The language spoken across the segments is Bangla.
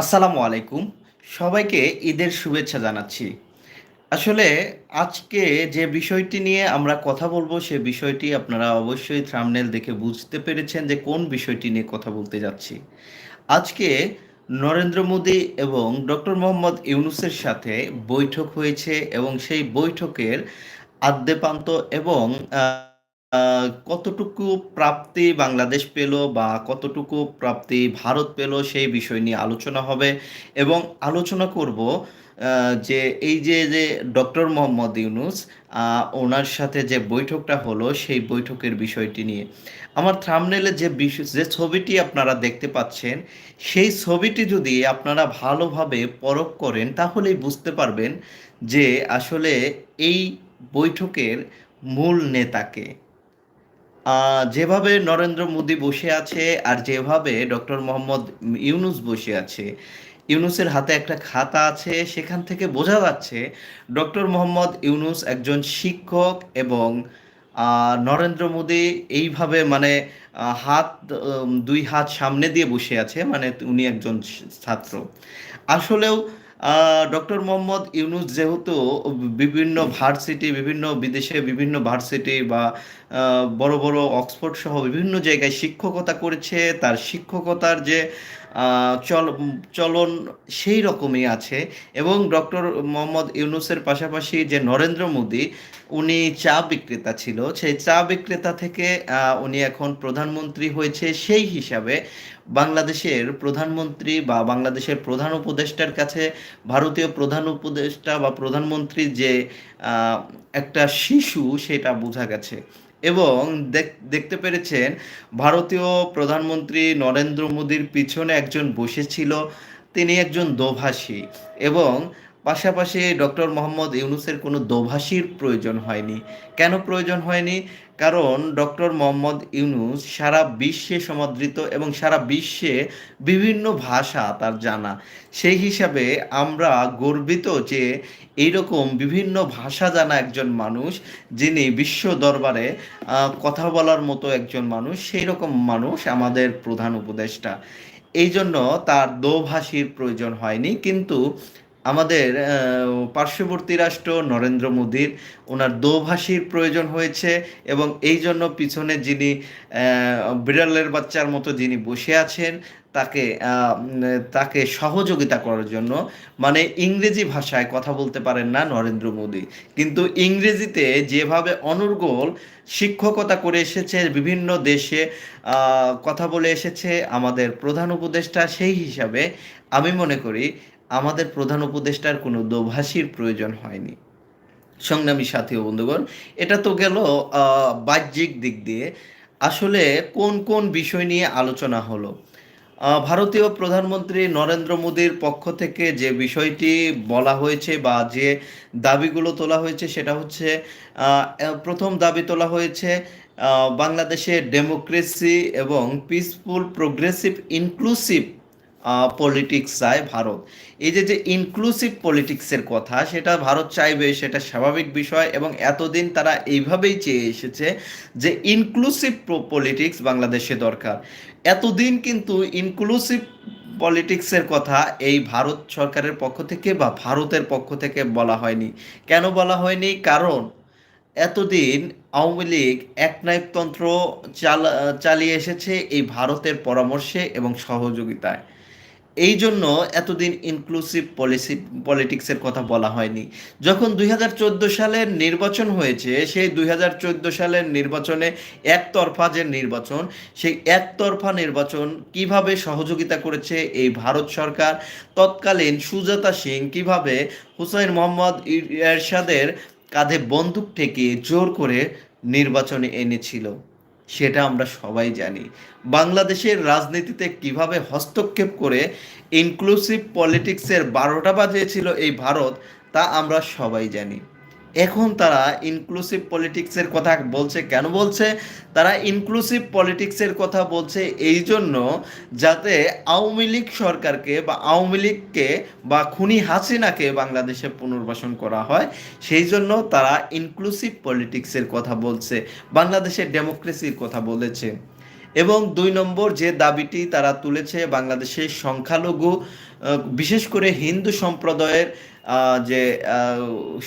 আসসালামু আলাইকুম। সবাইকে ঈদের শুভেচ্ছা জানাচ্ছি। আসলে আজকে যে বিষয়টি নিয়ে আমরা কথা বলব, সে বিষয়টি আপনারা অবশ্যই থাম্বনেল দেখে বুঝতে পেরেছেন যে কোন বিষয়টি নিয়ে কথা বলতে যাচ্ছি। আজকে নরেন্দ্র মোদী এবং ডক্টর মোহাম্মদ ইউনুসের সাথে বৈঠক হয়েছে এবং সেই বৈঠকের আদ্যপান্ত এবং কতটুকু প্রাপ্তি বাংলাদেশ পেল বা কতটুকু প্রাপ্তি ভারত পেল সেই বিষয় নিয়ে আলোচনা হবে এবং আলোচনা করব যে এই যে যে ডক্টর মোহাম্মদ ইউনুস ওনার সাথে যে বৈঠকটা হলো সেই বৈঠকের বিষয়টি নিয়ে। আমার থাম্বনেলে যে বিষয় যে ছবিটি আপনারা দেখতে পাচ্ছেন, সেই ছবিটি যদি আপনারা ভালোভাবে পরখ করেন, তাহলেই বুঝতে পারবেন যে আসলে এই বৈঠকের মূল নেতাকে যেভাবে নরেন্দ্র মোদী বসে আছে আর যেভাবে ডক্টর মোহাম্মদ ইউনুস বসে আছে, ইউনুসের হাতে একটা খাতা আছে, সেখান থেকে বোঝা যাচ্ছে ডক্টর মোহাম্মদ ইউনুস একজন শিক্ষক এবং নরেন্দ্র মোদী এইভাবে মানে হাত দুই হাত সামনে দিয়ে বসে আছে মানে উনি একজন ছাত্র। আসলেও ডক্টর মোহাম্মদ ইউনুস যেহেতু বিভিন্ন ভার্সিটি বিভিন্ন বিদেশে বিভিন্ন ভার্সিটি বা বড় বড় অক্সফোর্ড সহ বিভিন্ন জায়গায় শিক্ষকতা করেছে তার শিক্ষকতার যে চল, চলন সেই রকমই আছে। এবং ডক্টর মোহাম্মদ ইউনুসের পাশাপাশি যে নরেন্দ্র মোদী, উনি চা বিক্রেতা ছিল। সেই চা বিক্রেতা থেকে উনি এখন প্রধানমন্ত্রী হয়েছে সেই হিসাবে বাংলাদেশের প্রধানমন্ত্রী বা বাংলাদেশের প্রধান উপদেষ্টার কাছে ভারতীয় প্রধান উপদেষ্টা বা প্রধানমন্ত্রী যে একটা শিশু, সেটা বোঝা গেছে। এবং দেখ- দেখতে পেরেছেন ভারতীয় প্রধানমন্ত্রী নরেন্দ্র মোদীর পিছনে একজন বসেছিল, তিনি একজন দোভাষী এবং পাশাপাশি ডক্টর মোহাম্মদ ইউনুসের কোনো দোভাষীর প্রয়োজন হয়নি। কেন প্রয়োজন হয়নি? কারণ ডক্টর মোহাম্মদ ইউনুস সারা বিশ্বে সমাদৃত এবং সারা বিশ্বে বিভিন্ন ভাষা তার জানা। সেই হিসাবে আমরা গর্বিত যে এইরকম বিভিন্ন ভাষা জানা একজন মানুষ, যিনি বিশ্ব দরবারে কথা বলার মতো একজন মানুষ সেই রকম মানুষ আমাদের প্রধান উপদেষ্টা। এই জন্য তার দোভাষীর প্রয়োজন হয়নি। কিন্তু আমাদের পার্শ্ববর্তী রাষ্ট্র নরেন্দ্র মোদীর, ওনার দোভাষীর প্রয়োজন হয়েছে এবং এই জন্য পিছনে যিনি বিড়ালের বাচ্চার মতো যিনি বসে আছেন, তাকে তাকে সহযোগিতা করার জন্য মানে ইংরেজি ভাষায় কথা বলতে পারেন না নরেন্দ্র মোদী। কিন্তু ইংরেজিতে যেভাবে অনর্গল শিক্ষকতা করে এসেছে, বিভিন্ন দেশে কথা বলে এসেছে, আমাদের প্রধান উপদেষ্টা সেই হিসাবে আমি মনে করি আমাদের প্রধান উপদেষ্টার কোনো দোভাষীর প্রয়োজন হয়নি। সংগ্রামী সাথী ও বন্ধুগণ, এটা তো গেল বাহ্যিক দিক দিয়ে। আসলে কোন কোন বিষয় নিয়ে আলোচনা হলো? ভারতীয় প্রধানমন্ত্রী নরেন্দ্র মোদীর পক্ষ থেকে যে বিষয়টি বলা হয়েছে বা যে দাবিগুলো তোলা হয়েছে, সেটা হচ্ছে প্রথম দাবি তোলা হয়েছে বাংলাদেশে ডেমোক্রেসি এবং পিসফুল, প্রোগ্রেসিভ, ইনক্লুসিভ পলিটিক্স চায় ভারত। এই যে যে ইনক্লুসিভ পলিটিক্সের কথা, সেটা ভারত চাইবে, সেটা স্বাভাবিক বিষয় এবং এতদিন তারা এইভাবেই চেয়ে এসেছে যে ইনক্লুসিভ পলিটিক্স বাংলাদেশে দরকার। এতদিন কিন্তু ইনক্লুসিভ পলিটিক্সের কথা এই ভারত সরকারের পক্ষ থেকে বা ভারতের পক্ষ থেকে বলা হয়নি। কেন বলা হয়নি? কারণ এতদিন আওয়ামী লীগ একনায়কতন্ত্র চালা, চালিয়ে এসেছে এই ভারতের পরামর্শে এবং সহযোগিতায়। এই জন্য এতদিন ইনক্লুসিভ পলিসি পলিটিক্সের কথা বলা হয়নি। যখন দুই হাজার চোদ্দ সালের নির্বাচন হয়েছে, সেই দুই হাজার চোদ্দ সালের নির্বাচনে একতরফা যে নির্বাচন, সেই একতরফা নির্বাচন কীভাবে সহযোগিতা করেছে এই ভারত সরকার, তৎকালীন সুজাতা সিং কীভাবে হুসাইন মোহাম্মদ এরশাদের কাঁধে বন্দুক ঠেকিয়ে জোর করে নির্বাচনে এনেছিল। সেটা আমরা সবাই জানি। বাংলাদেশের রাজনীতিতে কীভাবে হস্তক্ষেপ করে ইনক্লুসিভ পলিটিক্সের বারোটা বাজিয়েছিল এই ভারত, তা আমরা সবাই জানি। এখন তারা ইনক্লুসিভ পলিটিক্সের কথা বলছে, কেন বলছে? তারা ইনক্লুসিভ পলিটিক্সের কথা বলছে এই জন্য যাতে আওয়ামী লীগ সরকারকে বা আওয়ামী লীগকে বা খুনি হাসিনাকে বাংলাদেশে পুনর্বাসন করা হয়, সেই জন্য তারা ইনক্লুসিভ পলিটিক্সের কথা বলছে বাংলাদেশের ডেমোক্রেসির কথা বলেছে। এবং দুই নম্বর যে দাবিটি তারা তুলেছে, বাংলাদেশের সংখ্যালঘু বিশেষ করে হিন্দু সম্প্রদায়ের যে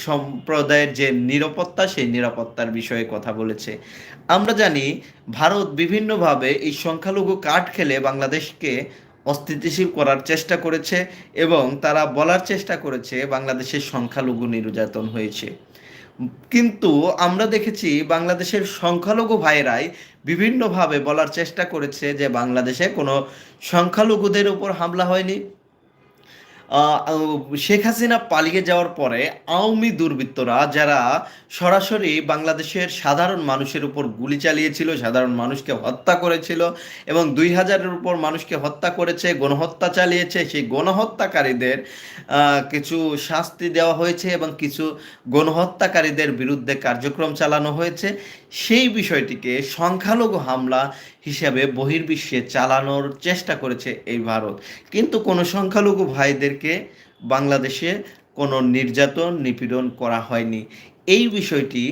সম্প্রদায়ের যে নিরাপত্তা, সেই নিরাপত্তার বিষয়ে কথা বলেছে। আমরা জানি ভারত বিভিন্নভাবে এই সংখ্যালঘু কার্ড খেলে বাংলাদেশকে অস্থিতিশীল করার চেষ্টা করেছে এবং তারা বলার চেষ্টা করেছে বাংলাদেশের সংখ্যালঘু নির্যাতন হয়েছে। কিন্তু আমরা দেখেছি বাংলাদেশের সংখ্যালঘু ভাইরাই বিভিন্নভাবে বলার চেষ্টা করেছে যে বাংলাদেশে কোনো সংখ্যালঘুদের উপর হামলা হয়নি। শেখ হাসিনা পালিয়ে যাওয়ার পরে আওয়ামী দুর্বৃত্তরা যারা সরাসরি বাংলাদেশের সাধারণ মানুষের উপর গুলি চালিয়েছিল, সাধারণ মানুষকে হত্যা করেছিল এবং দুই হাজারের উপর মানুষকে হত্যা করেছে, গণহত্যা চালিয়েছে, সেই গণহত্যাকারীদের কিছু শাস্তি দেওয়া হয়েছে এবং কিছু গণহত্যাকারীদের বিরুদ্ধে কার্যক্রম চালানো হয়েছে। সেই বিষয়টিকে সংখ্যালঘু হামলা হিসাবে বহির্বিশ্বে চালানোর চেষ্টা করেছে এই ভারত। কিন্তু কোনো সংখ্যালঘু ভাইদেরকে বাংলাদেশে কোনো নির্যাতন, নিপীড়ন করা হয়নি। এই বিষয়টি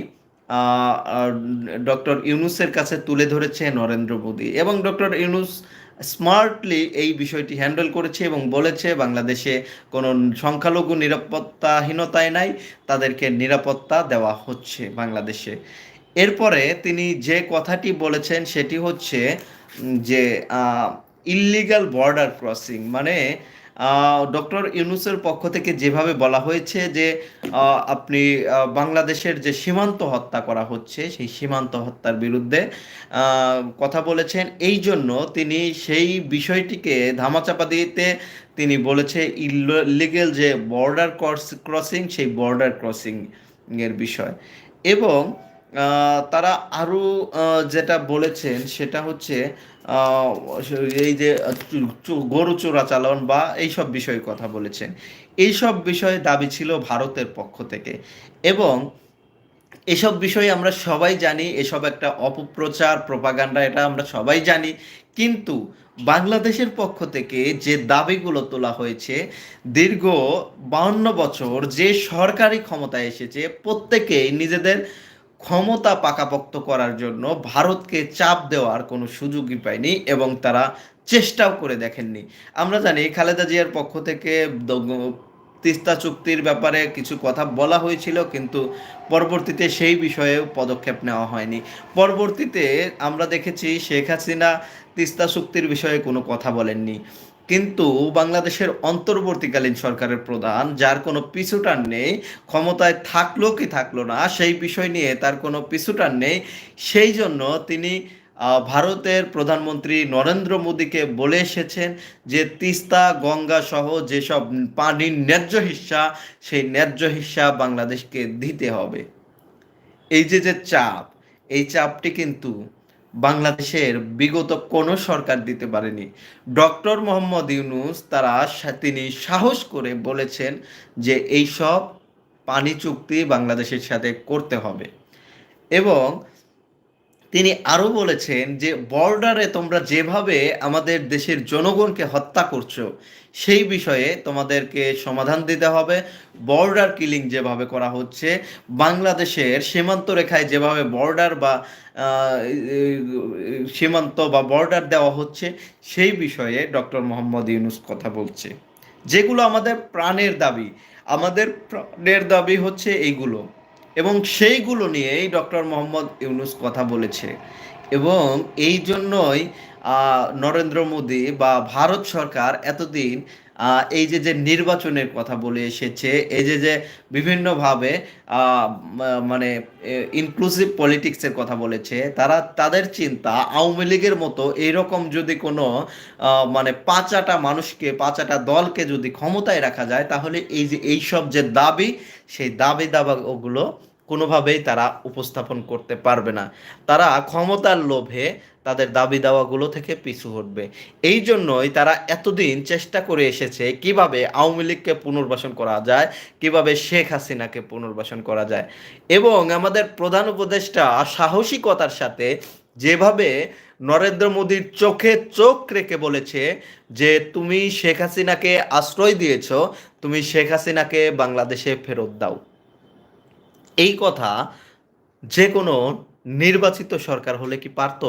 ডক্টর ইউনুসের কাছে তুলে ধরেছে নরেন্দ্র মোদী এবং ডক্টর ইউনুস স্মার্টলি এই বিষয়টি হ্যান্ডেল করেছে এবং বলেছে, বাংলাদেশে কোনো সংখ্যালঘু নিরাপত্তাহীনতায় নাই, তাদেরকে নিরাপত্তা দেওয়া হচ্ছে বাংলাদেশে। এরপরে তিনি যে কথাটি বলেছেন সেটি হচ্ছে যে ইল্লিগাল বর্ডার ক্রসিং মানে ডক্টর ইউনুসের পক্ষ থেকে যেভাবে বলা হয়েছে যে আপনি বাংলাদেশের যে সীমান্ত হত্যা করা হচ্ছে, সেই সীমান্ত হত্যার বিরুদ্ধে কথা বলেছেন। এই জন্য তিনি সেই বিষয়টিকে ধামাচাপা দিতে তিনি বলেছে ইলিগেল যে বর্ডার ক্রসিং সেই বর্ডার ক্রসিং এর বিষয়। এবং তারা আরও যেটা বলেছেন সেটা হচ্ছে এই যে গরু চোরাচালান বা এইসব বিষয়ে কথা বলেছেন। এইসব বিষয়ে দাবি ছিল ভারতের পক্ষ থেকে। এবং এসব বিষয়ে আমরা সবাই জানি, এসব একটা অপপ্রচার, প্রপাগান্ডা, এটা আমরা সবাই জানি। কিন্তু বাংলাদেশের পক্ষ থেকে যে দাবিগুলো তোলা হয়েছে, দীর্ঘ বাউন্ন বছর যে সরকারি ক্ষমতায় এসেছে, প্রত্যেকেই নিজেদের ক্ষমতা পাকাপোক্ত করার জন্য ভারতকে চাপ দেওয়ার কোনো সুযোগই পায়নি এবং তারা চেষ্টাও করে দেখেননি। আমরা জানি খালেদা জিয়ার পক্ষ থেকে তিস্তা চুক্তির ব্যাপারে কিছু কথা বলা হয়েছিল, কিন্তু পরবর্তীতে সেই বিষয়ে পদক্ষেপ নেওয়া হয়নি। পরবর্তীতে আমরা দেখেছি শেখ হাসিনা তিস্তা চুক্তির বিষয়ে কোনো কথা বলেননি। কিন্তু বাংলাদেশের অন্তর্বর্তীকালীন সরকারের প্রধান, যার কোনো পিছুটান নেই, ক্ষমতায় থাকল কি থাকল না, সেই বিষয় নিয়ে তার কোনো পিছুটান নেই, সেই জন্য তিনি ভারতের প্রধানমন্ত্রী নরেন্দ্র মোদীকে বলে এসেছেন যে তিস্তা, গঙ্গা সহ যেসব পানির ন্যায্য হিস্সা সেই ন্যায্য হিস্সা বাংলাদেশকে দিতে হবে। এই যে যে চাপ, এই চাপটি কিন্তু বাংলাদেশের বিগত কোনো সরকার দিতে পারেনি। ডক্টর মোহাম্মদ ইউনুস তারা তিনি সাহস করে বলেছেন যে এইসব পানি চুক্তি বাংলাদেশের সাথে করতে হবে। এবং তিনি আরও বলেছেন যে, বর্ডারে তোমরা যেভাবে আমাদের দেশের জনগণকে হত্যা করছ, সেই বিষয়ে তোমাদেরকে সমাধান দিতে হবে। বর্ডার কিলিং যেভাবে করা হচ্ছে, বাংলাদেশের সীমান্ত রেখায় যেভাবে বর্ডার বা সীমান্ত বা বর্ডার দেওয়া হচ্ছে, সেই বিষয়ে ডক্টর মোহাম্মদ ইউনুস কথা বলছে। যেগুলো আমাদের প্রাণের দাবি। আমাদের প্রাণের দাবি হচ্ছে এইগুলো। এবং সেইগুলো নিয়েই ডক্টর মোহাম্মদ ইউনুস কথা বলেছে। এবং এই জন্যই নরেন্দ্র মোদী বা ভারত সরকার এতদিন এই যে যে নির্বাচনের কথা বলে এসেছে, এই যে যে বিভিন্নভাবে মানে ইনক্লুসিভ পলিটিক্সের কথা বলেছে, তারা, তাদের চিন্তা আওয়ামী লীগের মতো এইরকম যদি কোনো মানে পাঁচাটা মানুষকে, পাঁচাটা দলকে যদি ক্ষমতায় রাখা যায়, তাহলে এই যে, এইসব যে দাবি, সেই দাবি দাবাগুলো কোনোভাবেই তারা উপস্থাপন করতে পারবে না। তারা ক্ষমতার লোভে তাদের দাবি দাওয়াগুলো থেকে পিছু হটবে। এই জন্যই তারা এতদিন চেষ্টা করে এসেছে কীভাবে আওয়ামী লীগকে পুনর্বাসন করা যায়, কীভাবে শেখ হাসিনাকে পুনর্বাসন করা যায়। এবং আমাদের প্রধান উপদেষ্টা সাহসিকতার সাথে যেভাবে নরেন্দ্র মোদীর চোখে চোখ রেখে বলেছে যে, তুমি শেখ হাসিনাকে আশ্রয় দিয়েছ, তুমি শেখ হাসিনাকে বাংলাদেশে ফেরত দাও। এই কথা যে কোনো নির্বাচিত সরকার হলে কি পারত?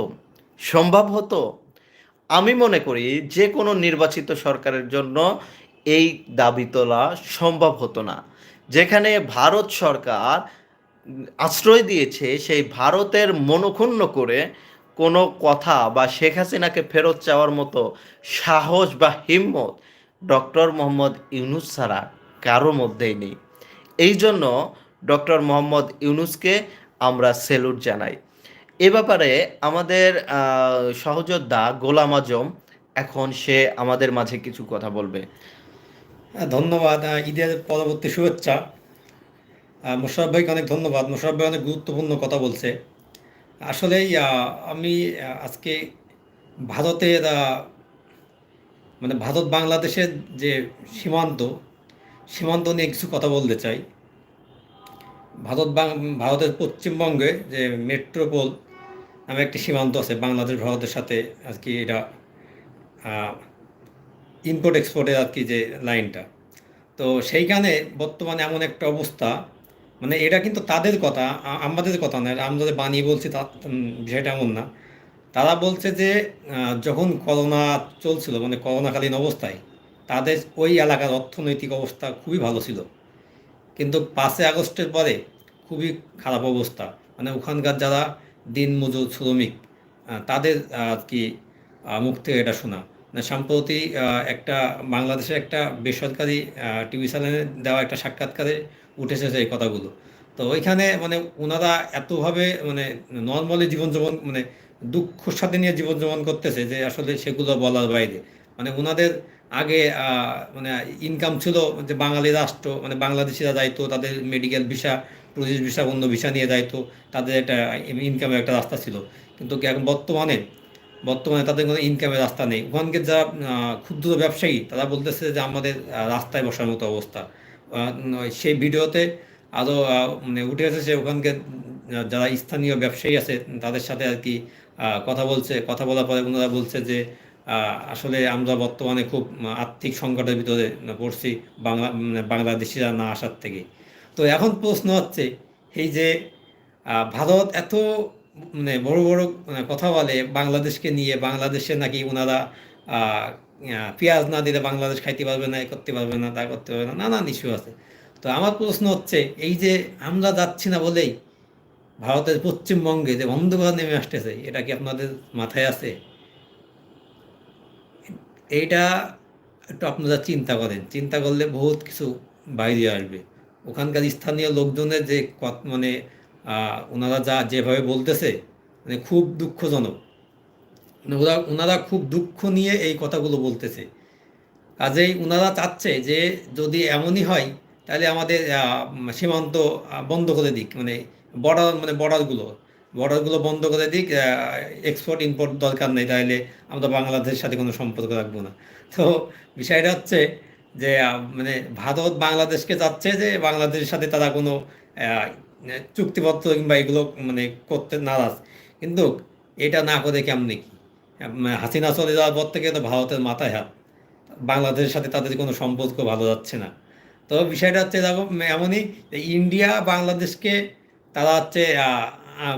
সম্ভব হতো? আমি মনে করি যে কোনো নির্বাচিত সরকারের জন্য এই দাবি তোলা সম্ভব হতো না। যেখানে ভারত সরকার আশ্রয় দিয়েছে, সেই ভারতের মনক্ষুণ্ণ করে কোনো কথা বা শেখ হাসিনাকে ফেরত চাওয়ার মতো সাহস বা হিম্মত ডক্টর মোহাম্মদ ইউনুস ছাড়া কারও মধ্যেই নেই। এই জন্য ডক্টর মোহাম্মদ ইউনুসকে আমরা সেলুট জানাই। এ ব্যাপারে আমাদের সহযোদ্ধা গোলাম আজম এখন সে আমাদের মাঝে কিছু কথা বলবে। হ্যাঁ, ধন্যবাদ ঈদের পরবর্তী শুভেচ্ছা। আহ, মোশাররফ ভাইকে অনেক ধন্যবাদ। মোশাররফ ভাই অনেক গুরুত্বপূর্ণ কথা বলছে। আসলেই আমি আজকে ভারতের মানে ভারত বাংলাদেশের যে সীমান্ত সীমান্ত নিয়ে কিছু কথা বলতে চাই। ভারত ভারতের পশ্চিমবঙ্গে যে মেট্রোপোল নামে একটি সীমান্ত আছে বাংলাদেশ ভারতের সাথে আর কি এটা ইম্পোর্ট এক্সপোর্টের আর কি যে লাইনটা তো সেইখানে বর্তমানে এমন একটা অবস্থা মানে এটা কিন্তু তাদের কথা আমাদের কথা নয় আমরা যে বানিয়ে বলছি তা বিষয়টা এমন না। তারা বলছে যে যখন করোনা চলছিল মানে করোনাকালীন অবস্থায়, তাদের ওই এলাকার অর্থনৈতিক অবস্থা খুবই ভালো ছিল। কিন্তু পাঁচই আগস্টের পরে খুবই খারাপ অবস্থা। মানে ওখানকার যারা দিনমজুর শ্রমিক তাদের আর কি মুখ থেকে এটা শোনা। মানে সম্প্রতি একটা বাংলাদেশের একটা বেসরকারি টিভি চ্যানেলে দেওয়া একটা সাক্ষাৎকারে উঠেছে এই কথাগুলো। তো ওইখানে মানে ওনারা এতভাবে মানে নর্মালি জীবনযাপন মানে দুঃখর সাথে নিয়ে জীবনযাপন করতেছে যে আসলে সেগুলো বলার বাইরে। মানে ওনাদের আগে মানে ইনকাম ছিল যে বাঙালি রাষ্ট্র মানে বাংলাদেশিরা যাইতো তাদের মেডিকেল ভিসা টুরিস্ট ভিসা অন্য ভিসা নিয়ে যাইতো তাদের একটা ইনকামের একটা রাস্তা ছিল। কিন্তু এখন বর্তমানে বর্তমানে তাদের কোনো ইনকামের রাস্তা নেই। ওখানকার যারা ক্ষুদ্র ব্যবসায়ী তারা বলতেছে যে আমাদের রাস্তায় বসার মতো অবস্থা। সেই ভিডিওতে আরও মানে উঠে এসেছে ওখানকার আহ, যারা স্থানীয় ব্যবসায়ী আছে তাদের সাথে আর কি কথা বলছে। কথা বলার পরে ওনারা বলছে যে আসলে আমরা বর্তমানে খুব আর্থিক সংকটের ভিতরে পড়ছি বাংলা মানে বাংলাদেশিরা না আসার থেকে। তো এখন প্রশ্ন হচ্ছে, এই যে ভারত এত মানে বড় বড় মানে কথা বলে বাংলাদেশকে নিয়ে, বাংলাদেশে নাকি ওনারা পেঁয়াজ না দিলে বাংলাদেশ খাইতে পারবে না, এ করতে পারবে না, তা করতে পারবে না, নানান ইস্যু আছে। তো আমার প্রশ্ন হচ্ছে, এই যে আমরা যাচ্ছি না বলেই ভারতের পশ্চিমবঙ্গে যে অন্ধকার নেমে আসতেছে, এটা কি আপনাদের মাথায় আছে? এইটা একটু আপনারা চিন্তা করেন। চিন্তা করলে বহুত কিছু বাইরে আসবে। ওখানকার স্থানীয় লোকজনের যে মানে ওনারা যা যেভাবে বলতেছে মানে খুব দুঃখজনক। মানে ওরা, ওনারা খুব দুঃখ নিয়ে এই কথাগুলো বলতেছে। কাজেই ওনারা চাচ্ছে যে, যদি এমনই হয়, তাহলে আমাদের সীমান্ত বন্ধ করে দিক। মানে বর্ডার মানে বর্ডারগুলো। বর্ডারগুলো বন্ধ করে দিক এক্সপোর্ট ইম্পোর্ট দরকার নেই, তাহলে আমরা বাংলাদেশের সাথে কোনো সম্পর্ক রাখব না। তো বিষয়টা হচ্ছে যে মানে ভারত বাংলাদেশকে চাচ্ছে যে, বাংলাদেশের সাথে তারা কোনো চুক্তিপত্র কিংবা এগুলো মানে করতে নারাজ। কিন্তু এটা না করে কেমনি কি? হাসিনা চলে যাওয়ার পর থেকে তো ভারতের মাথায় হাত। বাংলাদেশের সাথে তাদের কোনো সম্পর্ক ভালো যাচ্ছে না। তো বিষয়টা হচ্ছে এরকম এমনই ইন্ডিয়া বাংলাদেশকে তারা হচ্ছে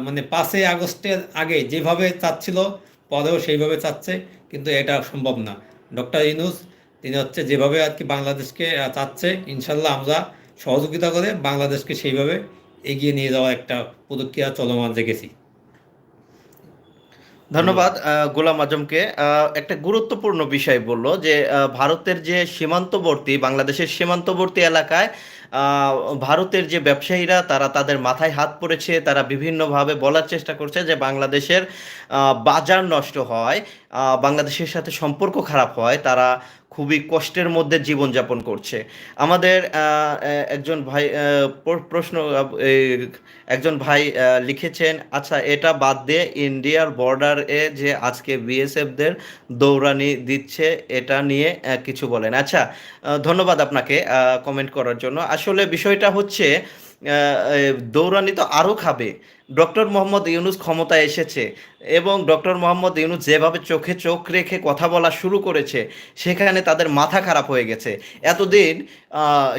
মানে পাঁচই আগস্টের আগে যেভাবে চাচ্ছিল, পরেও সেইভাবে চাচ্ছে, কিন্তু এটা সম্ভব না। ডক্টর ইনুস তিনি হচ্ছে যেভাবে আর কি বাংলাদেশকে চাচ্ছে, ইনশাল্লাহ আমরা সহযোগিতা করে বাংলাদেশকে সেইভাবে এগিয়ে নিয়ে যাওয়ার একটা প্রতিক্রিয়া চলমান রেখেছি। ধন্যবাদ গোলাম আজমকে। একটা গুরুত্বপূর্ণ বিষয় বলল যে ভারতের যে সীমান্তবর্তী, বাংলাদেশের সীমান্তবর্তী এলাকায় ভারতের যে ব্যবসায়ীরা, তারা তাদের মাথায় হাত পড়েছে, তারা বিভিন্নভাবে বলার চেষ্টা করছে যে বাংলাদেশের বাজার নষ্ট হয় বাংলাদেশের সাথে সম্পর্ক খারাপ হয়, তারা খুবই কষ্টের মধ্যে জীবনযাপন করছে। আমাদের একজন ভাই প্রশ্ন একজন ভাই লিখেছেন আচ্ছা এটা বাদ দিয়ে ইন্ডিয়ার বর্ডারে যে আজকে বিএসএফদের দৌড়ানি দিচ্ছে, এটা নিয়ে কিছু বলেন। আচ্ছা ধন্যবাদ আপনাকে কমেন্ট করার জন্য। আসলে বিষয়টা হচ্ছে দৌড়ানি তো আরও খাবে। ডক্টর মোহাম্মদ ইউনুস ক্ষমতায় এসেছে এবং ডক্টর মোহাম্মদ ইউনুস যেভাবে চোখে চোখ রেখে কথা বলা শুরু করেছে, সেখানে তাদের মাথা খারাপ হয়ে গেছে। এতদিন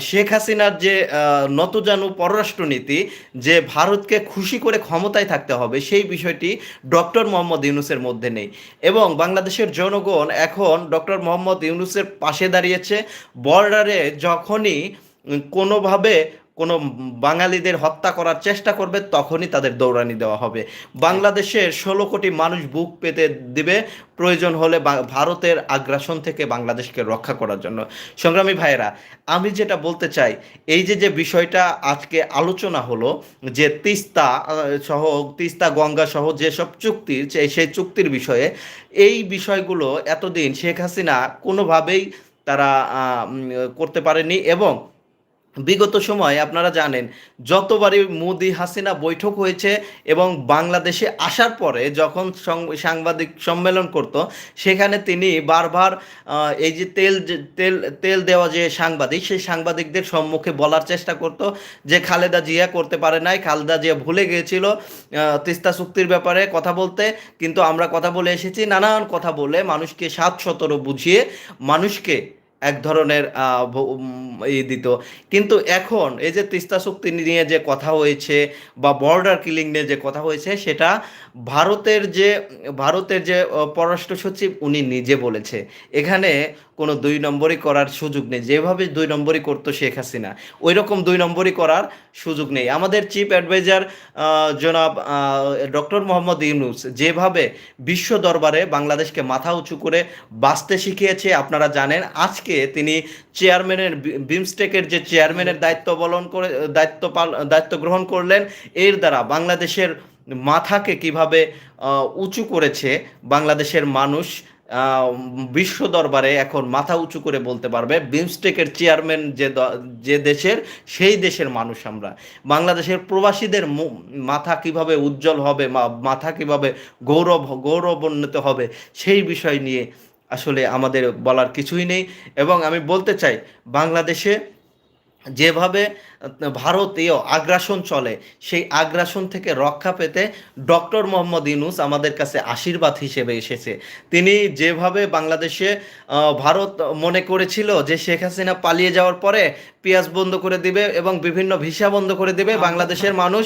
শেখ হাসিনার যে নতজানু পররাষ্ট্রনীতি, যে ভারতকে খুশি করে ক্ষমতায় থাকতে হবে, সেই বিষয়টি ডক্টর মোহাম্মদ ইউনুসের মধ্যে নেই। এবং বাংলাদেশের জনগণ এখন ডক্টর মোহাম্মদ ইউনুসের পাশে দাঁড়িয়েছে। বর্ডারে যখনই কোনোভাবে কোনো বাঙালিদের হত্যা করার চেষ্টা করবে, তখনই তাদের দৌড়ানি দেওয়া হবে। বাংলাদেশের ষোলো কোটি মানুষ বুক পেতে দিবে, প্রয়োজন হলে ভারতের আগ্রাসন থেকে বাংলাদেশকে রক্ষা করার জন্য। সংগ্রামী ভাইয়েরা, আমি যেটা বলতে চাই, এই যে যে বিষয়টা আজকে আলোচনা হলো, যে তিস্তা সহ, তিস্তা, গঙ্গা সহ যেসব চুক্তি সেই চুক্তির বিষয়ে, এই বিষয়গুলো এতদিন শেখ হাসিনা কোনোভাবেই তারা করতে পারেনি এবং বিগত সময়ে আপনারা জানেন, যতবারই মোদি হাসিনা বৈঠক হয়েছে এবং বাংলাদেশে আসার পরে যখন সাংবাদিক সম্মেলন করত, সেখানে তিনি বারবার এই যে তেল তেল তেল দেওয়া যে সাংবাদিক, সেই সাংবাদিকদের সম্মুখে বলার চেষ্টা করত যে খালেদা জিয়া করতে পারে নাই, খালেদা জিয়া ভুলে গিয়েছিল তিস্তা চুক্তির ব্যাপারে কথা বলতে, কিন্তু আমরা কথা বলে এসেছি, নানান কথা বলে মানুষকে সাত সতেরো বুঝিয়ে মানুষকে এক ধরনের ই দিত। কিন্তু এখন এই যে তিস্তা চুক্তি নিয়ে যে কথা হয়েছে বা বর্ডার কিলিং নিয়ে যে কথা হয়েছে, সেটা ভারতের যে ভারতের যে পররাষ্ট্র সচিব উনি নিজে বলেছে। এখানে কোনো দুই নম্বরই করার সুযোগ নেই। যেভাবে দুই নম্বরই করতো শেখ হাসিনা ওই রকম দুই নম্বরই করার সুযোগ নেই। আমাদের চিফ অ্যাডভাইজার জনাব ডক্টর মোহাম্মদ ইউনুস যেভাবে বিশ্ব দরবারে বাংলাদেশকে মাথা উঁচু করে বাঁচতে শিখিয়েছে, আপনারা জানেন। আজকে তিনি চেয়ারম্যানের বিমস্টেকের যে চেয়ারম্যানের দায়িত্ব পালন করে, দায়িত্ব পাল- দায়িত্ব গ্রহণ করলেন, এর দ্বারা বাংলাদেশের মাথাকে কীভাবে উঁচু করেছে, বাংলাদেশের মানুষ বিশ্ব দরবারে এখন মাথা উঁচু করে বলতে পারবে বিমস্টেকের চেয়ারম্যান যে যে দেশের, সেই দেশের মানুষ আমরা। বাংলাদেশের প্রবাসীদের মাথা কীভাবে উজ্জ্বল হবে মাথা কীভাবে গৌরব গৌরবান্বিত হবে, সেই বিষয় নিয়ে আসলে আমাদের বলার কিছুই নেই। এবং আমি বলতে চাই, বাংলাদেশে যেভাবে ভারতীয় আগ্রাসন চলে সেই আগ্রাসন থেকে রক্ষা পেতে ডক্টর মোহাম্মদ ইউনুস আমাদের কাছে আশীর্বাদ হিসেবে এসেছে। তিনি যেভাবে বাংলাদেশে ভারত মনে করেছিল যে শেখ হাসিনা পালিয়ে যাওয়ার পরে পেঁয়াজ বন্ধ করে দিবে এবং বিভিন্ন ভিসা বন্ধ করে দিবে বাংলাদেশের মানুষ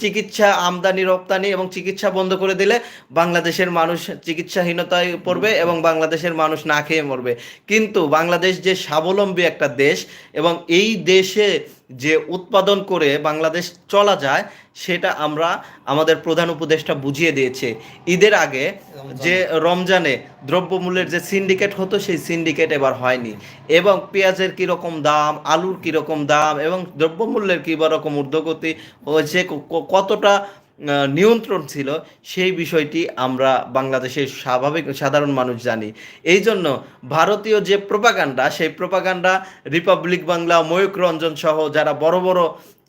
চিকিৎসা আমদানি রপ্তানি এবং চিকিৎসা বন্ধ করে দিলে বাংলাদেশের মানুষ চিকিৎসাহীনতায় পড়বে এবং বাংলাদেশের মানুষ না খেয়ে মরবে। কিন্তু বাংলাদেশ যে স্বাবলম্বী একটা দেশ এবং এই দেশে যে উৎপাদন করে বাংলাদেশ চলা যায় সেটা আমরা আমাদের প্রধান উপদেষ্টা বুঝিয়ে দিয়েছে। ঈদের আগে যে রমজানে দ্রব্যমূল্যের যে সিন্ডিকেট হতো সেই সিন্ডিকেট এবার হয়নি। এবং পেঁয়াজের কীরকম দাম আলুর কীরকম দাম এবং দ্রব্যমূল্যের কী রকম ঊর্ধ্বগতি হয়েছে কতটা নিয়ন্ত্রণ ছিল, সেই বিষয়টি আমরা বাংলাদেশের স্বাভাবিক, সাধারণ মানুষ জানি। এই জন্য ভারতীয় যে প্রোপাগান্ডা, সেই প্রোপাগান্ডা, রিপাবলিক বাংলা ময়ূক রঞ্জন সহ যারা বড় বড়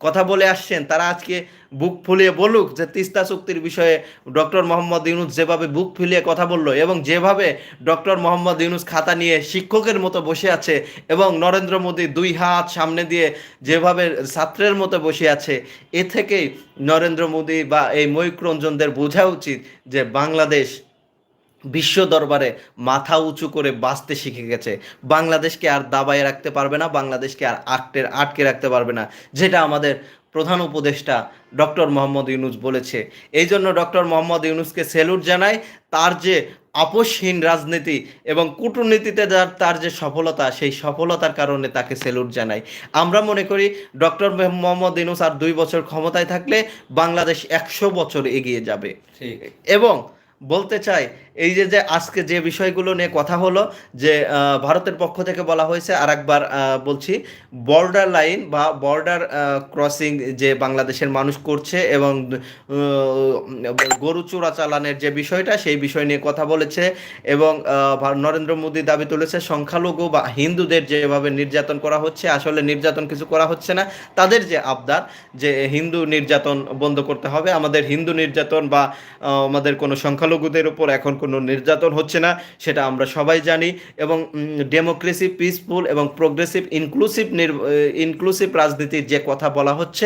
কথা বলে আসছেন, তারা আজকে বুক ফুলিয়ে বলুক যে তিস্তা চুক্তির বিষয়ে ডক্টর মোহাম্মদ ইউনুস যেভাবে বুক ফুলিয়ে কথা বলল এবং যেভাবে ডক্টর মোহাম্মদ ইউনুস খাতা নিয়ে শিক্ষকের মতো বসে আছে এবং নরেন্দ্র মোদী দুই হাত সামনে দিয়ে যেভাবে ছাত্রের মতো বসে আছে, এ থেকেই নরেন্দ্র মোদী বা এই ময়ূক রঞ্জনদের বোঝা উচিত যে বাংলাদেশ বিশ্ব দরবারে মাথা উঁচু করে বাঁচতে শিখে গেছে। বাংলাদেশকে আর দাবায় রাখতে পারবে না বাংলাদেশকে আর আটকে আটকে রাখতে পারবে না যেটা আমাদের প্রধান উপদেষ্টা ডক্টর মোহাম্মদ ইউনুস বলেছে। এই জন্য ডক্টর মোহাম্মদ ইউনুসকে সেলুট জানাই তার যে আপোষহীন রাজনীতি এবং কূটনীতিতে যার তার যে সফলতা সেই সফলতার কারণে তাকে সেলুট জানাই। আমরা মনে করি ডক্টর মোহাম্মদ ইউনুস আর দুই বছর ক্ষমতায় থাকলে বাংলাদেশ একশো বছর এগিয়ে যাবে। এবং বলতে চাই, এই যে যে আজকে যে বিষয়গুলো নিয়ে কথা হলো, যে ভারতের পক্ষ থেকে বলা হয়েছে আর একবার বলছি বর্ডার লাইন বা বর্ডার ক্রসিং যে বাংলাদেশের মানুষ করছে এবং গরু চোরা চালানের যে বিষয়টা, সেই বিষয় নিয়ে কথা বলেছে এবং নরেন্দ্র মোদী দাবি তুলেছে, সংখ্যালঘু বা হিন্দুদের যেভাবে নির্যাতন করা হচ্ছে, আসলে নির্যাতন কিছু করা হচ্ছে না, তাদের যে আবদার, যে হিন্দু নির্যাতন বন্ধ করতে হবে, আমাদের হিন্দু নির্যাতন বা আমাদের কোনো সংখ্যালঘু সংখ্যালঘুদের উপর এখন কোনো নির্যাতন হচ্ছে না, সেটা আমরা সবাই জানি। এবং ডেমোক্রেসি পিসফুল এবং প্রোগ্রেসিভ ইনক্লুসিভ ইনক্লুসিভ রাজনীতির যে কথা বলা হচ্ছে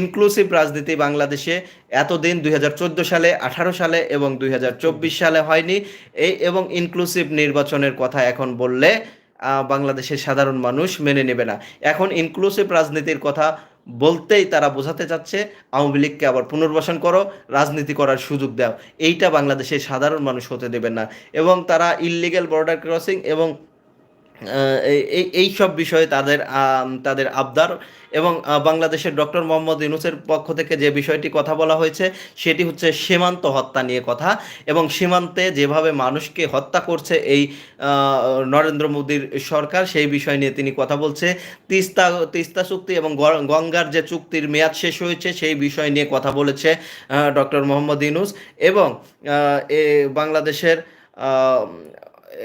ইনক্লুসিভ রাজনীতি বাংলাদেশে এতদিন দুই হাজার চোদ্দ সালে, আঠারো সালে এবং দুই হাজার চব্বিশ সালে হয়নি। এই এবং ইনক্লুসিভ নির্বাচনের কথা এখন বললে বাংলাদেশের সাধারণ মানুষ মেনে নেবে না। এখন ইনক্লুসিভ রাজনীতির কথা বলতেই তারা বোঝাতে চাচ্ছে, আওয়ামী লীগকে আবার পুনর্বাসন করো, রাজনীতি করার সুযোগ দাও। এইটা বাংলাদেশের সাধারণ মানুষ হতে দেবেন না। এবং তারা ইললিগ্যাল বর্ডার ক্রসিং এবং এই- সব বিষয়ে তাদের তাদের আবদার এবং বাংলাদেশের ডক্টর মোহাম্মদ ইউনুসের পক্ষ থেকে যে বিষয়টি কথা বলা হয়েছে, সেটি হচ্ছে সীমান্ত হত্যা নিয়ে কথা এবং সীমান্তে যেভাবে মানুষকে হত্যা করছে এই নরেন্দ্র মোদীর সরকার, সেই বিষয় নিয়ে তিনি কথা বলছে। তিস্তা তিস্তা চুক্তি এবং গঙ্গার যে চুক্তির মেয়াদ শেষ হয়েছে, সেই বিষয় নিয়ে কথা বলেছে ডক্টর মোহাম্মদ ইউনুস এবং এ বাংলাদেশের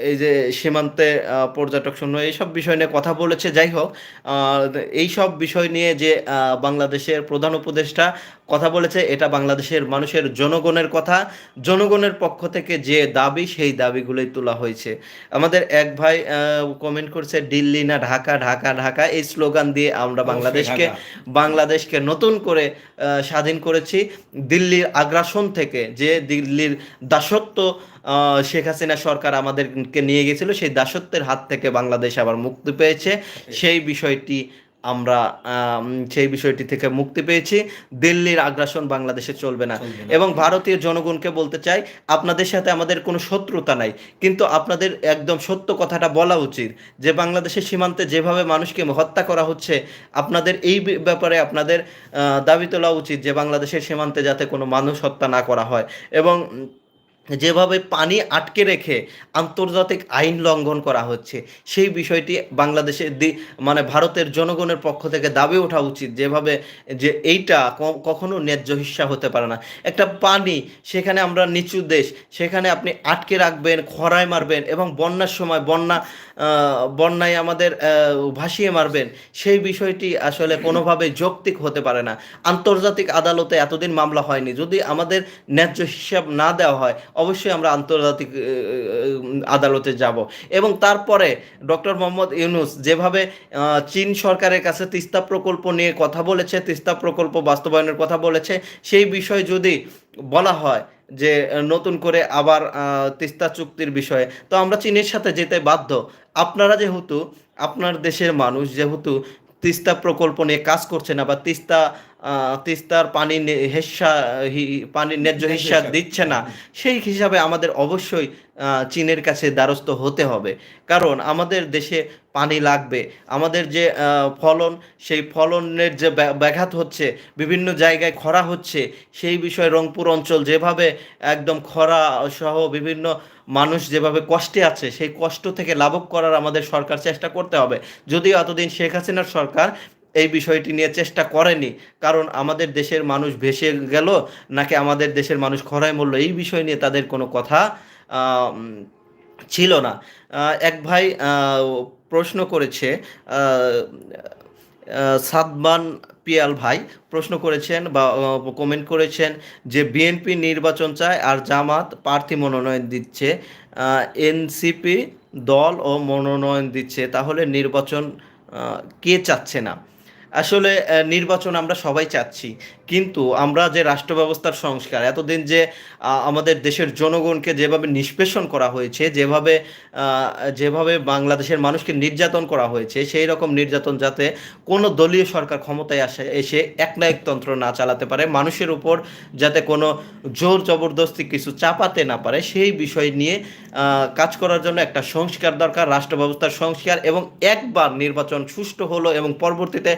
এই যে সীমান্তে পর্যটক শূন্য এইসব বিষয় নিয়ে কথা বলেছে। যাই হোক এইসব বিষয় নিয়ে যে বাংলাদেশের প্রধান উপদেষ্টা কথা বলেছে এটা বাংলাদেশের মানুষের জনগণের কথা। জনগণের পক্ষ থেকে যে দাবি সেই দাবিগুলোই তোলা হয়েছে। আমাদের এক ভাই কমেন্ট করছে দিল্লি না ঢাকা ঢাকা ঢাকা। এই স্লোগান দিয়ে আমরা বাংলাদেশকে বাংলাদেশকে নতুন করে স্বাধীন করেছি। দিল্লির আগ্রাসন থেকে যে দিল্লির দাসত্ব আহ, শেখ হাসিনা সরকার আমাদেরকে নিয়ে গেছিল সেই দাসত্বের হাত থেকে বাংলাদেশ আবার মুক্তি পেয়েছে। সেই বিষয়টি আমরা সেই বিষয়টি থেকে মুক্তি পেয়েছি। দিল্লির আগ্রাসন বাংলাদেশে চলবে না। এবং ভারতীয় জনগণকে বলতে চাই আপনাদের সাথে আমাদের কোনো শত্রুতা নাই। কিন্তু আপনাদের একদম সত্য কথাটা বলা উচিত যে বাংলাদেশের সীমান্তে যেভাবে মানুষকে হত্যা করা হচ্ছে আপনাদের এই ব্যাপারে আপনাদের দাবি তোলা উচিত যে বাংলাদেশের সীমান্তে যাতে কোনো মানুষ হত্যা না করা হয়। এবং যেভাবে পানি আটকে রেখে আন্তর্জাতিক আইন লঙ্ঘন করা হচ্ছে, সেই বিষয়টি বাংলাদেশের মানে ভারতের জনগণের পক্ষ থেকে দাবি ওঠা উচিত যেভাবে, যে এইটা কখনো ন্যায্য হিসা হতে পারে না। একটা পানি, সেখানে আমরা নিচু দেশ, সেখানে আপনি আটকে রাখবেন, খরায় মারবেন এবং বন্যার সময় বন্যা বন্যায় আমাদের ভাসিয়ে মারবেন, সেই বিষয়টি আসলে কোনোভাবে যৌক্তিক হতে পারে না। আন্তর্জাতিক আদালতে এতদিন মামলা হয়নি। যদি আমাদের ন্যায্য হিসাব না দেওয়া হয় অবশ্যই আমরা আন্তর্জাতিক আদালতে যাব। এবং তারপরে ডক্টর মোহাম্মদ ইউনুস যেভাবে চীন সরকারের কাছে তিস্তা প্রকল্প নিয়ে কথা বলেছে, তিস্তা প্রকল্প বাস্তবায়নের কথা বলেছে, সেই বিষয় যদি বলা হয় যে, নতুন করে আবার তিস্তা চুক্তির বিষয়ে, তো আমরা চীনের সাথে যেতে বাধ্য। আপনারা যেহেতু, আপনার দেশের মানুষ যেহেতু তিস্তা প্রকল্প নিয়ে কাজ করছে না বা তিস্তা তিস্তার পানি হেস্সা পানির ন্যায্য হিস্সা। দিচ্ছে না। সেই হিসাবে আমাদের অবশ্যই চীনের কাছে দ্বারস্থ হতে হবে। কারণ আমাদের দেশে পানি লাগবে। আমাদের যে ফলন সেই ফলনের যে ব্য- ব্যাঘাত হচ্ছে বিভিন্ন জায়গায় খরা হচ্ছে সেই বিষয়ে রংপুর অঞ্চল যেভাবে একদম খরা সহ বিভিন্ন মানুষ যেভাবে কষ্টে আছে সেই কষ্ট থেকে লাভব করার আমাদের সরকার চেষ্টা করতে হবে। যদিও এতদিন শেখ হাসিনার সরকার এই বিষয়টি নিয়ে চেষ্টা করেনি। কারণ আমাদের দেশের মানুষ ভেসে গেল, নাকি আমাদের দেশের মানুষ খরায় মরল, এই বিষয় নিয়ে তাদের কোনো কথা ছিল না। এক ভাই প্রশ্ন করেছে সাদমান পিয়াল ভাই প্রশ্ন করেছেন বা কমেন্ট করেছেন যে বিএনপি নির্বাচন চায় আর জামাত প্রার্থী মনোনয়ন দিচ্ছে এনসিপি দল ও মনোনয়ন দিচ্ছে, তাহলে নির্বাচন কে চাচ্ছে না? আসলে নির্বাচন আমরা সবাই চাচ্ছি। কিন্তু আমরা যে রাষ্ট্র ব্যবস্থার সংস্কার, এতদিন যে আমাদের দেশের জনগণকে যেভাবে নিষ্পেষণ করা হয়েছে, যেভাবে যেভাবে বাংলাদেশের মানুষকে নির্যাতন করা হয়েছে, সেই রকম নির্যাতন যাতে কোনো দলীয় সরকার ক্ষমতায় আসে, এসে একনায়কতন্ত্র না চালাতে পারে, মানুষের উপর যাতে কোনো জোর জবরদস্তি কিছু চাপাতে না পারে, সেই বিষয় নিয়ে কাজ করার জন্য একটা সংস্কার দরকার রাষ্ট্র ব্যবস্থার সংস্কার এবং একবার নির্বাচন সুষ্ঠু হলো এবং পরবর্তীতে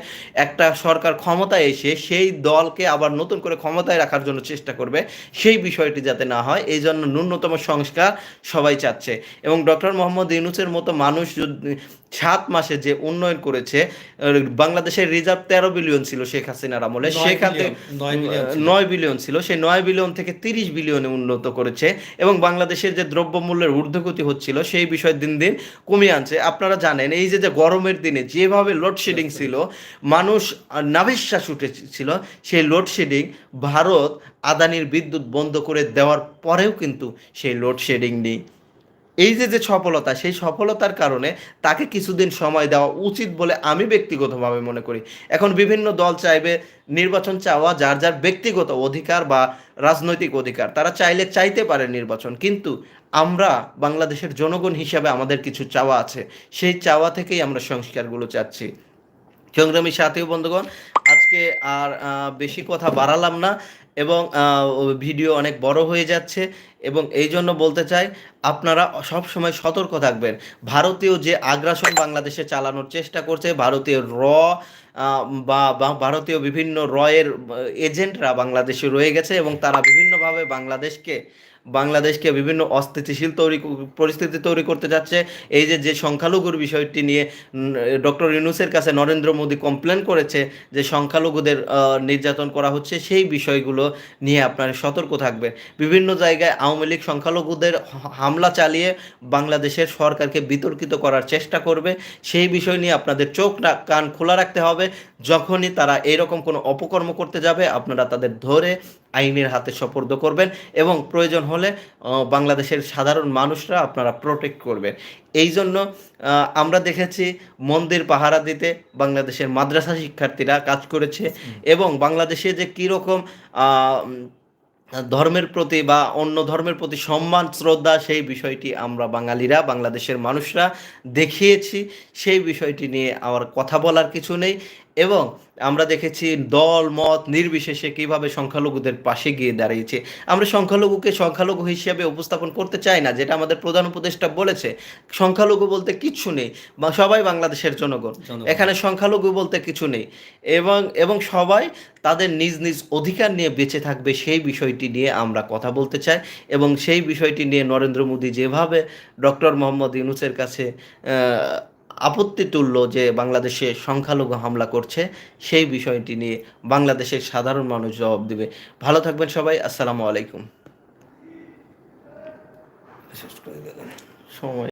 একটা সরকার ক্ষমতায় এসে সেই দলকে আবার নতুন করে ক্ষমতায় রাখার জন্য চেষ্টা করবে সেই বিষয়টি যাতে না হয় এই জন্য ন্যূনতম সংস্কার সবাই চাচ্ছে এবং ডক্টর মোহাম্মদ ইউনুসের মতো মানুষ সাত মাসে যে উন্নয়ন করেছে বাংলাদেশের রিজার্ভ তেরো বিলিয়ন ছিল শেখ হাসিনার আমলে সেখান থেকে নয় বিলিয়ন ছিল। সেই নয় বিলিয়ন থেকে তিরিশ বিলিয়নে উন্নত করেছে এবং বাংলাদেশের যে দ্রব্যমূল্যের ঊর্ধ্বগতি হচ্ছিল সেই বিষয় দিন দিন কমিয়ে আনছে আপনারা জানেন এই যে যে গরমের দিনে যেভাবে লোডশেডিং ছিল মানুষ নাভিশ্বাস উঠেছিল সেই লোডশেডিং ভারত আদানির বিদ্যুৎ বন্ধ করে দেওয়ার পরেও কিন্তু সেই লোডশেডিং নেই। এই যে যে সফলতা, সেই সফলতার কারণে তাকে কিছুদিন সময় দেওয়া উচিত বলে আমি ব্যক্তিগতভাবে মনে করি। এখন বিভিন্ন দল চাইবে নির্বাচন চাওয়া, যার যার ব্যক্তিগত অধিকার বা রাজনৈতিক অধিকার, তারা চাইলে চাইতে পারে নির্বাচন, কিন্তু আমরা বাংলাদেশের জনগণ হিসাবে আমাদের কিছু চাওয়া আছে। সেই চাওয়া থেকেই আমরা সংস্কারগুলো চাচ্ছি। সংগ্রামী সাথী বন্ধুগণ আজকে আর বেশি কথা বাড়ালাম না এবং ভিডিও অনেক বড় হয়ে যাচ্ছে এবং এই জন্য বলতে চাই, আপনারা সব সময় সতর্ক থাকবেন। ভারতীয় যে আগ্রাসন বাংলাদেশে চালানোর চেষ্টা করছে, ভারতীয় র বা, ভারতীয় বিভিন্ন রয়ের, এজেন্টরা বাংলাদেশে রয়ে গেছে এবং তারা বিভিন্নভাবে বাংলাদেশকে বাংলাদেশকে বিভিন্ন অস্থিতিশীল তৈরি পরিস্থিতি তৈরি করতে যাচ্ছে। এই যে যে সংখ্যালঘুর বিষয়টি নিয়ে ডক্টর ইউনুসের কাছে নরেন্দ্র মোদী কমপ্লেন করেছে যে সংখ্যালঘুদের নির্যাতন করা হচ্ছে, সেই বিষয়গুলো নিয়ে আপনারা সতর্ক থাকবেন। বিভিন্ন জায়গায় আওয়ামী লীগ সংখ্যালঘুদের হামলা চালিয়ে বাংলাদেশের সরকারকে বিতর্কিত করার চেষ্টা করবে। সেই বিষয় নিয়ে আপনাদের চোখ কান খোলা রাখতে হবে। যখনই তারা এরকম কোনো অপকর্ম করতে যাবে, আপনারা তাদের ধরে আইনের হাতে সপর্দ করবেন এবং প্রয়োজন হলে বাংলাদেশের সাধারণ মানুষরা আপনারা প্রোটেক্ট করবেন। এই জন্য আমরা দেখেছি মন্দির পাহারা দিতে বাংলাদেশের মাদ্রাসা শিক্ষার্থীরা কাজ করেছে এবং বাংলাদেশে যে কীরকম ধর্মের প্রতি বা অন্য ধর্মের প্রতি সম্মান, শ্রদ্ধা, সেই বিষয়টি আমরা বাঙালিরা, বাংলাদেশের মানুষরা দেখিয়েছি। সেই বিষয়টি নিয়ে আমার কথা বলার কিছু নেই। এবং আমরা দেখেছি দল মত নির্বিশেষে কীভাবে সংখ্যালঘুদের পাশে গিয়ে দাঁড়িয়েছে। আমরা সংখ্যালঘুকে সংখ্যালঘু হিসেবে উপস্থাপন করতে চাই না যেটা আমাদের প্রধান উপদেষ্টা বলেছে। সংখ্যালঘু বলতে কিচ্ছু নেই বা সবাই বাংলাদেশের জনগণ। এখানে সংখ্যালঘু বলতে কিছু নেই। এবং এবং সবাই তাদের নিজ নিজ অধিকার নিয়ে বেঁচে থাকবে সেই বিষয়টি নিয়ে আমরা কথা বলতে চাই। এবং সেই বিষয়টি নিয়ে নরেন্দ্র মোদী যেভাবে ডক্টর মোহাম্মদ ইউনুসের কাছে আপত্তি তুলল যে বাংলাদেশে সংখ্যালঘু হামলা করছে সেই বিষয়টি নিয়ে বাংলাদেশের সাধারণ মানুষ জবাব দেবে। ভালো থাকবেন সবাই আসসালামু আলাইকুম। সময়।